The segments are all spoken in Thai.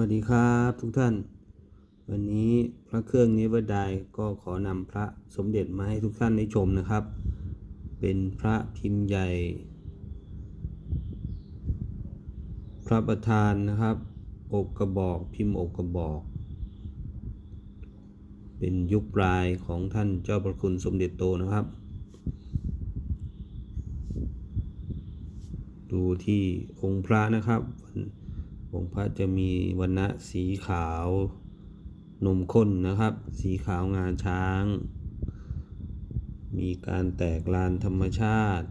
วัสดีครับทุกท่าน วันนี้พระเครื่องนิวดายก็ขอนำพระสมเด็จมาให้ทุกท่านได้ชมนะครับ เป็นพระพิมพ์ใหญ่ พระประธานนะครับ อกกระบอกพิมพ์อกกระบอก เป็นยุคปลายของท่านเจ้าประคุณสมเด็จโตนะครับ ดูที่องค์พระนะครับ องค์พระจะมีวันณะสีขาวนมข้นนะครับ สีขาวงาช้าง มีการแตกลานธรรมชาติ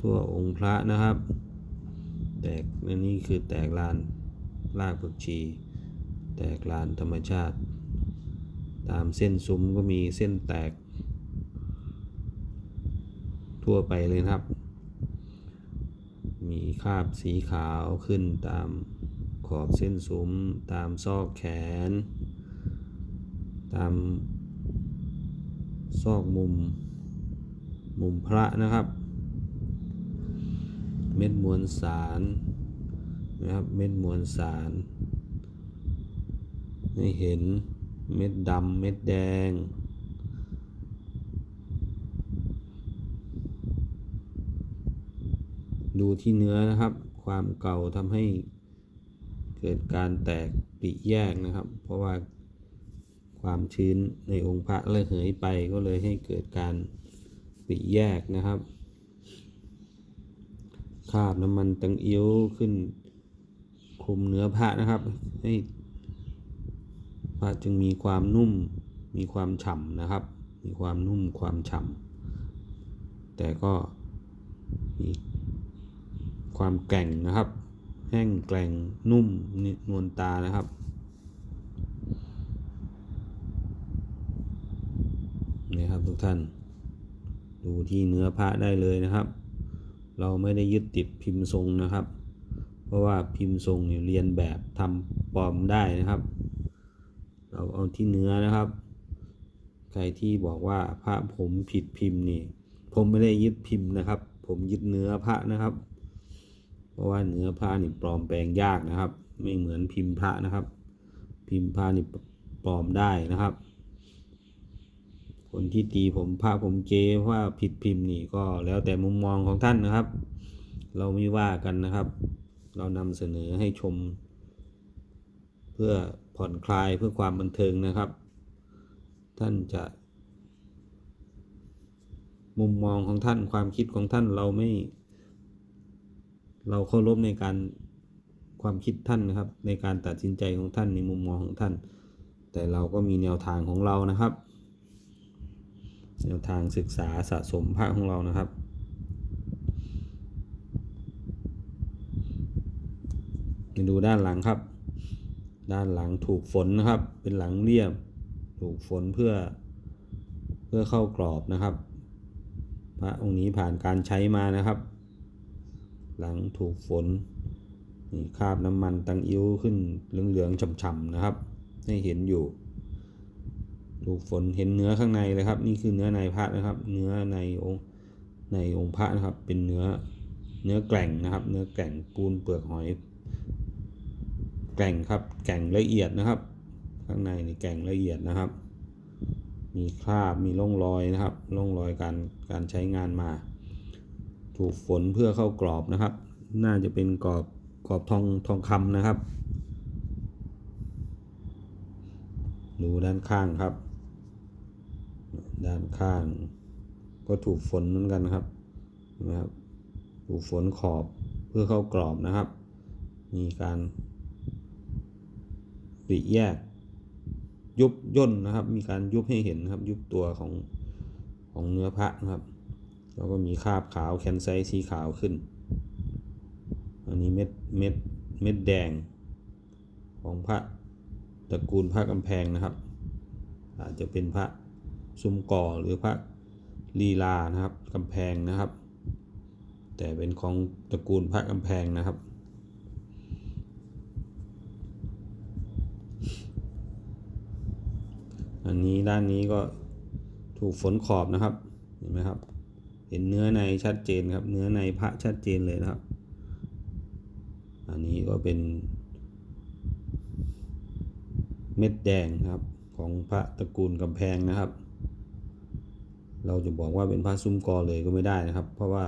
ทั่วองค์พระนะครับ แตกนนี้คือแตกลานรากผักชี แตกลานธรรมชาติ ตามเส้นซุ้มก็มีเส้นแตก ทั่วไปเลยครับ มีคราบสีขาวขึ้นตามขอบเส้นซุ้มตามซอกแขน ตามซอกมุม มุมพระนะครับ เม็ดมวลสารนะครับเม็ดมวลสารให้เห็นเม็ดดำเม็ดแดง ดูที่เนื้อนะครับ ความเก่าทำให้เกิดการแตกปริแยกนะครับ เพราะว่าความชื้นในองค์พระระเหยไปก็เลยให้เกิดการปริแยกนะครับคราบน้ำมันตังเอี้ยวขึ้นคุมเนื้อพระนะครับ ให้พระจึงมีความนุ่มมีความฉ่ำนะครับ มีความนุ่มความฉ่ำแต่ก็ ความแกร่งนะครับ แห้งแกร่งนุ่มนวลตานะครับนี่ครับทุกท่าน ดูที่เนื้อพระได้เลยนะครับ เราไม่ได้ยึดติดพิมพ์ทรงนะครับ เพราะว่าพิมพ์ทรงเนี่ยเรียนแบบทำปลอมได้นะครับ เราเอาที่เนื้อนะครับ ใครที่บอกว่าพระผมผิดพิมพ์นี่ ผมไม่ได้ยึดพิมพ์นะครับ ผมยึดเนื้อพระนะครับ ราะว่าเนื้อผ้านี่ปลอมแปลงยากนะครับ ไม่เหมือนพิมพ์พระนะครับ พิมพ์ผ้านี่ปลอมได้นะครับ คนที่ตีผมพระผมเกว่าผิดพิมพ์นี่ก็แล้วแต่มุมมองของท่านนะครับ เราไม่ว่ากันนะครับ เรานำเสนอให้ชม เพื่อผ่อนคลายเพื่อความบันเทิงนะครับ ท่านจะ มุมมองของท่านความคิดของท่านเราไม่ เราเคารพในการความคิดท่านนะครับ ในการตัดสินใจของท่านในมุมมองของท่าน แต่เราก็มีแนวทางของเรานะครับ แนวทางศึกษาสะสมพระของเรานะครับมาดูด้านหลังครับ ด้านหลังถูกฝนนะครับ เป็นหลังเรียบ ถูกฝนเพื่อเพื่อเข้ากรอบนะครับ พระองค์นี้ผ่านการใช้มานะครับ หลังถูกฝนนี่คราบน้ำมันตังอิ้วขึ้นเหลืองๆฉ่ำๆนะครับ ให้เห็นอยู่ ถูกฝนเห็นเนื้อข้างในเลยครับ นี่คือเนื้อในพระนะครับ เนื้อในองค์ในองค์พระนะครับ เป็นเนื้อเนื้อแกร่งนะครับ เนื้อแกร่งปูนเปลือกหอย แกร่งครับ แกร่งละเอียดนะครับ ข้างในนี่แกร่งละเอียดนะครับ มีคราบมีร่องรอยนะครับร่องรอยการการใช้งานมา ถูกฝนเพื่อเข้ากรอบนะครับ น่าจะเป็นกรอบกรอบทองทองคำนะครับ ดูด้านข้างครับ ด้านข้าง ก็ถูกฝนเหมือนกันครับนะครับถูกฝนขอบเพื่อเข้ากรอบนะครับ มีการปริแยกยุบย่นนะครับ มีการยุบให้เห็นนะครับ ยุบตัวของของเนื้อพระนะครับ แล้วก็มีคราบขาวแคนไซสีขาวขึ้น อันนี้เม็ดเม็ดเม็ดแดงของพระตระกูลพระกำแพงนะครับ อาจจะเป็นพระซุ้มก่อหรือพระลีลานะครับกำแพงนะครับ แต่เป็นของตระกูลพระกำแพงนะครับอันนี้ด้านนี้ก็ถูกฝนขอบนะครับ เห็นไหมครับ เห็นเนื้อในชัดเจนครับ เนื้อในพระชัดเจนเลยนะครับ อันนี้ก็เป็นเม็ดแดงครับของพระตระกูลกำแพงนะครับ เราจะบอกว่าเป็นพระซุ้มกอเลยก็ไม่ได้นะครับ เพราะว่า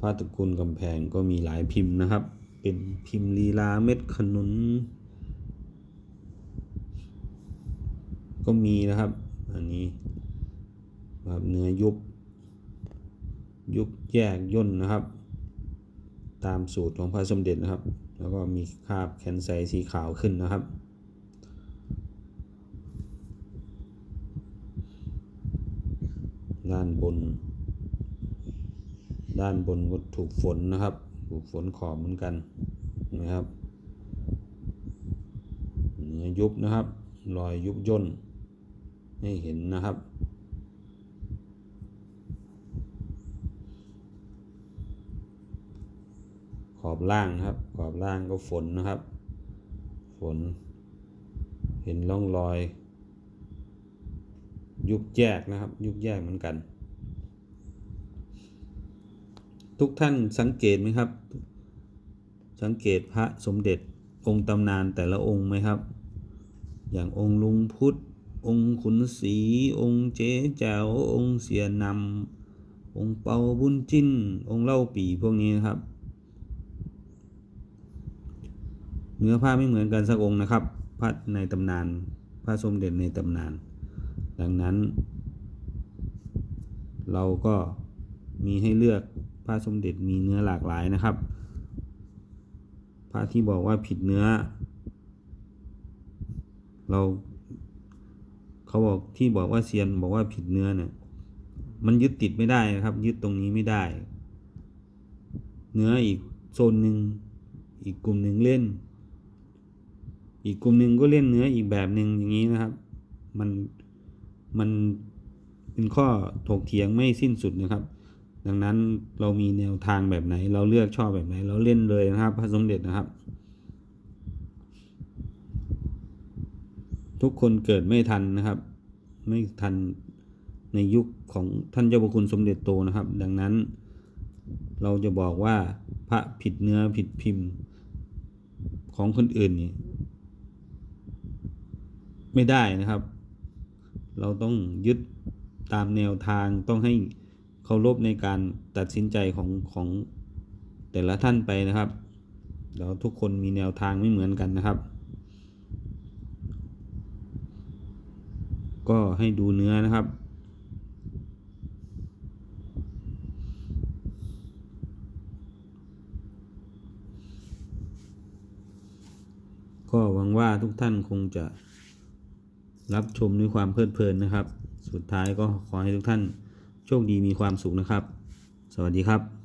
พระตระกูลกำแพงก็มีหลายพิมพ์นะครับ เป็นพิมพ์ลีลาเม็ดขนุน ก็มีนะครับ อันนี้แบบเนื้อยุบ ยุบแยกย่นนะครับ ตามสูตรของพระสมเด็จนะครับ แล้วก็มีคราบแคนไซสีขาวขึ้นนะครับ ด้านบน ด้านบนก็ถูกฝนนะครับถูกฝนขอบเหมือนกันนะครับเนื้อยุบนะครับ รอยยุบย่นให้เห็นนะครับ อบล่างครับ ขอบล่างก็ฝนนะครับ ฝน เห็นร่องรอย ยุบแยกนะครับ ยุบแยกเหมือนกัน ทุกท่านสังเกตไหมครับ สังเกตพระสมเด็จองค์ตำนานแต่ละองค์ไหมครับ อย่างองค์ลุงพุทธ องค์ขุนศรี องค์เจ๊แจ๋วองค์เสียนำองค์เปาบุญจิ้น องค์เล่าปีพวกนี้นะครับ เนื้อผ้าไม่เหมือนกันสักองค์นะครับพระในตำนานพระสมเด็จในตำนาน ดังนั้น เราก็มีให้เลือกพระสมเด็จมีเนื้อหลากหลายนะครับพระที่บอกว่าผิดเนื้อ เราเขาบอกที่บอกว่าเซียนบอกว่าผิดเนื้อเนี่ยมันยึดติดไม่ได้นะครับ ยึดตรงนี้ไม่ได้ เนื้ออีกโซนหนึ่งอีกกลุ่มหนึ่งเล่น อีกกลุ่มหนึ่งก็เล่นเนื้ออีกแบบหนึ่งอย่างนี้นะครับ มันมันเป็นข้อถกเถียงไม่สิ้นสุดนะครับ ดังนั้นเรามีแนวทางแบบไหน เราเลือกชอบแบบไหน เราเล่นเลยนะครับพระสมเด็จนะครับ ทุกคนเกิดไม่ทันนะครับ ไม่ทันในยุคของท่านเจ้าพระคุณสมเด็จโตนะครับ ดังนั้น เราจะบอกว่าพระผิดเนื้อผิดพิมพ์ของคนอื่นนี่ ไม่ได้นะครับ เราต้องยึดตามแนวทางต้องให้เคารพในการตัดสินใจของของแต่ละท่านไปนะครับเราทุกคนมีแนวทางไม่เหมือนกันนะครับ ก็ให้ดูเนื้อนะครับก็หวังว่าทุกท่านคงจะ รับชมด้วยความเพลิดเพลินนะครับ สุดท้ายก็ขอให้ทุกท่านโชคดีมีความสุขนะครับ สวัสดีครับ